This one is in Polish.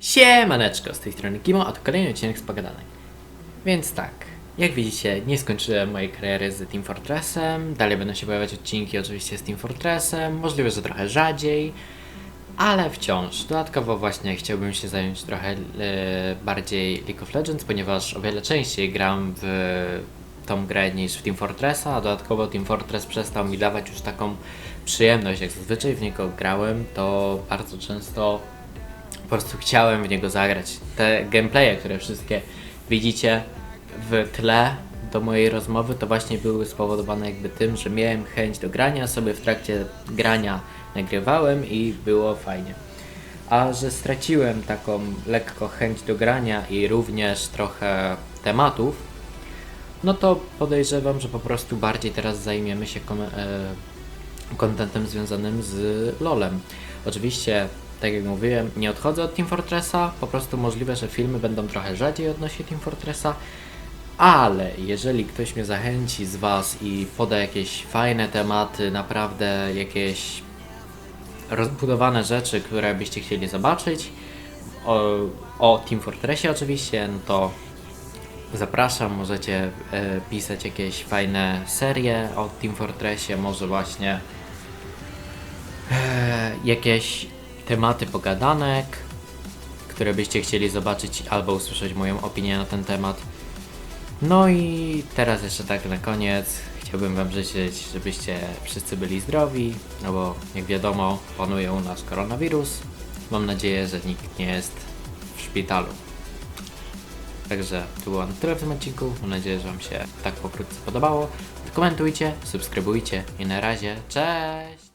Siemaneczko, z tej strony Kimo, a to kolejny odcinek z Pogadanek. Więc tak, jak widzicie, nie skończyłem mojej kariery z Team Fortressem, dalej będą się pojawiać odcinki oczywiście z Team Fortressem, możliwe, że trochę rzadziej, ale wciąż. Dodatkowo właśnie chciałbym się zająć trochę e, bardziej League of Legends, ponieważ o wiele częściej gram w tą grę niż w Team Fortressa, a dodatkowo Team Fortress przestał mi dawać już taką przyjemność, jak zazwyczaj w niego grałem, to bardzo często po prostu chciałem w niego zagrać. Te gameplaye, które wszystkie widzicie w tle do mojej rozmowy, to właśnie były spowodowane jakby tym, że miałem chęć do grania, sobie w trakcie grania nagrywałem i było fajnie. A że straciłem taką lekko chęć do grania i również trochę tematów, no to podejrzewam, że po prostu bardziej teraz zajmiemy się e, kontentem związanym z LoLem. Oczywiście, tak jak mówiłem, nie odchodzę od Team Fortressa, po prostu możliwe, że filmy będą trochę rzadziej odnośnie Team Fortressa, ale jeżeli ktoś mnie zachęci z Was i poda jakieś fajne tematy, naprawdę jakieś rozbudowane rzeczy, które byście chcieli zobaczyć, o, o Team Fortressie oczywiście, no to Zapraszam, możecie e, pisać jakieś fajne serie o Team Fortressie, może właśnie e, jakieś tematy pogadanek, które byście chcieli zobaczyć albo usłyszeć moją opinię na ten temat. No i teraz jeszcze tak na koniec chciałbym Wam życzyć, żebyście wszyscy byli zdrowi, no bo jak wiadomo panuje u nas koronawirus. Mam nadzieję, że nikt nie jest w szpitalu. Także to było na tyle w tym odcinku. Mam nadzieję, że Wam się tak pokrótce podobało. Komentujcie, subskrybujcie i na razie. Cześć!